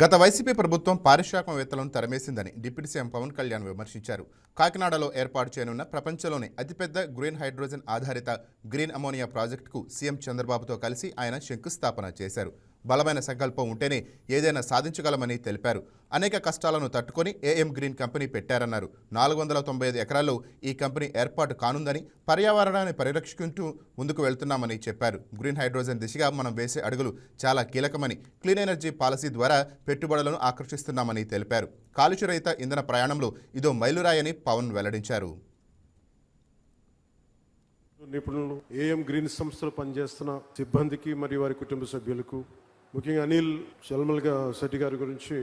గత వైసీపీ ప్రభుత్వం పారిశ్రామికవేత్తలను తరమేసిందని డిప్యూటీ సీఎం పవన్ కళ్యాణ్ విమర్శించారు. కాకినాడలో ఏర్పాటు చేయనున్న ప్రపంచంలోనే అతిపెద్ద గ్రీన్ హైడ్రోజన్ ఆధారిత గ్రీన్ అమోనియా ప్రాజెక్టుకు సీఎం చంద్రబాబుతో కలిసి ఆయన శంకుస్థాపన చేశారు. బలమైన సంకల్పం ఉంటేనే ఏదైనా సాధించగలమని తెలిపారు. అనేక కష్టాలను తట్టుకొని ఏఎం గ్రీన్ కంపెనీ పెట్టారన్నారు. నాలుగు వందల తొంభై ఐదు ఎకరాల్లో ఈ కంపెనీ ఏర్పాటు కానుందని పర్యావరణాన్ని పరిరక్షించుకుంటూ ముందుకు వెళ్తున్నామని చెప్పారు. గ్రీన్ హైడ్రోజన్ దిశగా మనం వేసే అడుగులు చాలా కీలకమని క్లీన్ ఎనర్జీ పాలసీ ద్వారా పెట్టుబడులను ఆకర్షిస్తున్నామని తెలిపారు. కాలుష్యరహిత ఇంధన ప్రయాణంలో ఇదో మైలురాయని పవన్ వెల్లడించారు. నిపుణులు ఏఎం గ్రీన్ సంస్థలో పనిచేస్తున్న సిబ్బందికి మరియు వారి కుటుంబ సభ్యులకు ముఖ్యంగా అనిల్ చల్మల్గా శెట్టి గారి గురించి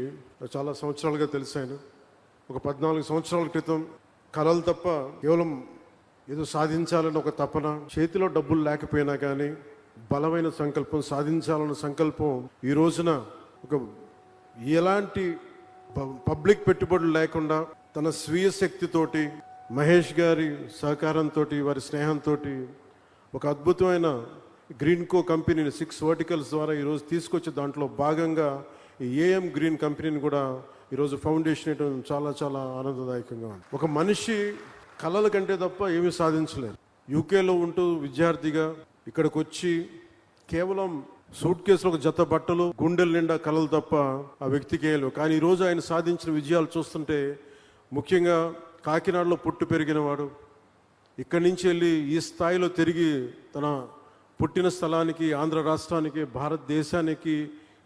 చాలా సంవత్సరాలుగా తెలిసాను ఒక పద్నాలుగు సంవత్సరాల క్రితం కళలు తప్ప కేవలం ఏదో సాధించాలని ఒక తపన చేతిలో డబ్బులు లేకపోయినా కానీ బలమైన సంకల్పం సాధించాలన్న సంకల్పం ఈ రోజున ఒక ఎలాంటి పబ్లిక్ పెట్టుబడులు లేకుండా తన స్వీయ శక్తితోటి మహేష్ గారి సహకారంతో వారి స్నేహంతో ఒక అద్భుతమైన గ్రీన్కో కంపెనీని సిక్స్ వర్టికల్స్ ద్వారా ఈరోజు తీసుకొచ్చి దాంట్లో భాగంగా ఈ ఏఎం గ్రీన్ కంపెనీని కూడా ఈరోజు ఫౌండేషన్ వేయడం చాలా చాలా ఆనందదాయకంగా ఉంది. ఒక మనిషి కళల కంటే తప్ప ఏమీ సాధించలేదు. యూకేలో ఉంటూ విద్యార్థిగా ఇక్కడికి వచ్చి కేవలం సూట్ కేసులో ఒక జత బట్టలు గుండెల నిండా కళలు తప్ప ఆ వ్యక్తికి వేయలేవు కానీ ఈరోజు ఆయన సాధించిన విజయాలు చూస్తుంటే ముఖ్యంగా కాకినాడలో పుట్టు పెరిగినవాడు ఇక్కడి నుంచి వెళ్ళి ఈ స్థాయిలో తిరిగి తన పుట్టిన స్థలానికి ఆంధ్ర రాష్ట్రానికి భారతదేశానికి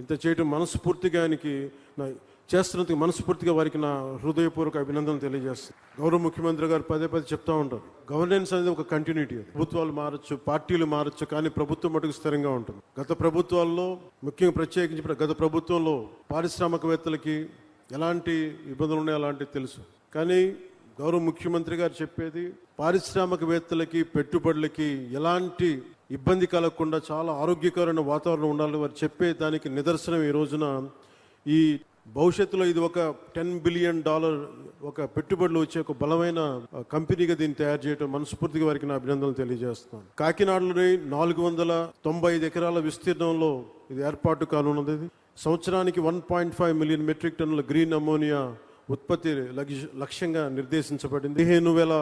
ఇంత చేయటం మనస్ఫూర్తిగా ఆయనకి నా చేస్తున్నందుకు మనస్ఫూర్తిగా వారికి నా హృదయపూర్వక అభినందనలు తెలియజేస్తాను. గౌరవ ముఖ్యమంత్రి గారు పదే పదే చెప్తా ఉంటారు. గవర్నెన్స్ అనేది ఒక కంటిన్యూటీ ప్రభుత్వాలు మారచ్చు పార్టీలు మారచ్చు కానీ ప్రభుత్వం మటుకు స్థిరంగా ఉంటుంది. గత ప్రభుత్వాల్లో ముఖ్యంగా ప్రత్యేకించి గత ప్రభుత్వంలో పారిశ్రామికవేత్తలకి ఎలాంటి ఇబ్బందులు ఉన్నాయో అలాంటివి తెలుసు. కానీ గౌరవ ముఖ్యమంత్రి గారు చెప్పేది పారిశ్రామికవేత్తలకి పెట్టుబడులకి ఎలాంటి ఇబ్బంది కలగకుండా చాలా ఆరోగ్యకరమైన వాతావరణం ఉండాలని వారు చెప్పే దానికి నిదర్శనం ఈ రోజున. ఈ భవిష్యత్తులో ఇది ఒక టెన్ బిలియన్ డాలర్ ఒక పెట్టుబడులు వచ్చే ఒక బలమైన కంపెనీగా దీన్ని తయారు చేయడం మనస్ఫూర్తిగా వారికి నా అభినందనలు తెలియజేస్తున్నాను. కాకినాడలోని నాలుగు వందల తొంభై ఐదు ఎకరాల విస్తీర్ణంలో ఇది ఏర్పాటు కానున్నది సంవత్సరానికి one point five million metric టన్నుల గ్రీన్ అమోనియా ఉత్పత్తి లక్ష్యంగా నిర్దేశించబడింది. పదిహేను వేల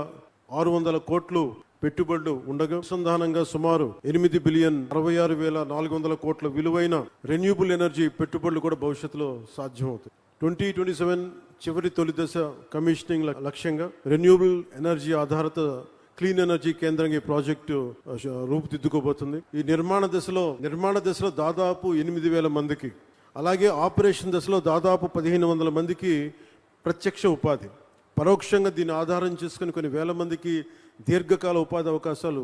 ఆరు వందల కోట్లు పెట్టుబడులు ఉండగా అనుసంధానంగా సుమారు ఎనిమిది బిలియన్ అరవై ఆరు వేల నాలుగు వందల కోట్ల విలువైన రెన్యూబుల్ ఎనర్జీ పెట్టుబడులు కూడా భవిష్యత్తులో సాధ్యమవుతాయి. ట్వంటీ ట్వంటీ సెవెన్ చివరి తొలి దశ కమిషనింగ్ ల- లక్ష్యంగా రెన్యూబుల్ ఎనర్జీ ఆధారిత క్లీన్ ఎనర్జీ కేంద్రంగా ఈ ప్రాజెక్టు రూపుదిద్దుకోబోతుంది. ఈ నిర్మాణ దశలో నిర్మాణ దశలో దాదాపు ఎనిమిది వేల మందికి అలాగే ఆపరేషన్ దశలో దాదాపు పదిహేను వందల మందికి ప్రత్యక్ష ఉపాధి. పరోక్షంగా దీన్ని ఆధారం చేసుకుని కొన్ని వేల మందికి దీర్ఘకాల ఉపాధి అవకాశాలు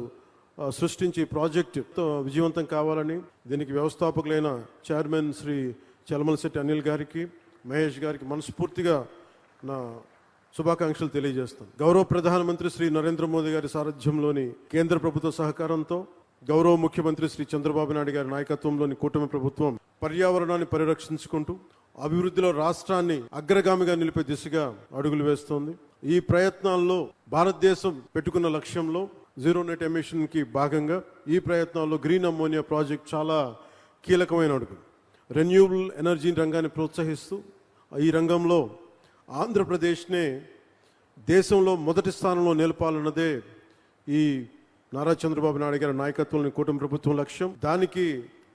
సృష్టించి ప్రాజెక్టుతో విజయవంతం కావాలని దీనికి వ్యవస్థాపకులైన చైర్మన్ శ్రీ చలమలశెట్టి అనిల్ గారికి మహేష్ గారికి మనస్ఫూర్తిగా నా శుభాకాంక్షలు తెలియజేస్తాను. గౌరవ ప్రధానమంత్రి శ్రీ నరేంద్ర మోదీ గారి సారథ్యంలోని కేంద్ర ప్రభుత్వ సహకారంతో గౌరవ ముఖ్యమంత్రి శ్రీ చంద్రబాబు నాయుడు గారి నాయకత్వంలోని కూటమి ప్రభుత్వం పర్యావరణాన్ని పరిరక్షించుకుంటూ అభివృద్ధిలో రాష్ట్రాన్ని అగ్రగామిగా నిలిపే దిశగా అడుగులు వేస్తోంది. ఈ ప్రయత్నాల్లో భారతదేశం పెట్టుకున్న లక్ష్యంలో జీరో నెట్ ఎమిషన్కి భాగంగా ఈ ప్రయత్నాల్లో గ్రీన్ అమ్మోనియా ప్రాజెక్ట్ చాలా కీలకమైన అడుగు. రెన్యూబుల్ ఎనర్జీ రంగాన్ని ప్రోత్సహిస్తూ ఈ రంగంలో ఆంధ్రప్రదేశ్నే దేశంలో మొదటి స్థానంలో నిలపాలన్నదే ఈ నారా చంద్రబాబు నాయుడు గారి నాయకత్వంలోని కూటమి ప్రభుత్వం లక్ష్యం. దానికి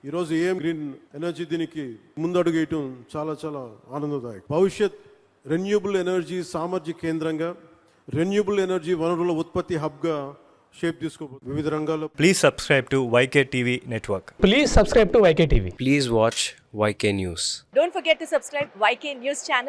ఈరోజు ఏం గ్రీన్ ఎనర్జీ దీనికి ముందడుగు వేయటం చాలా చాలా ఆనందదాయకం. భవిష్యత్ రెన్యూబుల్ ఎనర్జీ సామర్థ్య కేంద్రంగా రెన్యూబుల్ ఎనర్జీ వనరుల ఉత్పత్తి హబ్గా షేప్ తీసుకోబోతుంది వివిధ రంగాల్లో please subscribe to YK TV network please subscribe to YK TV please watch YK news don't forget to subscribe YK news channel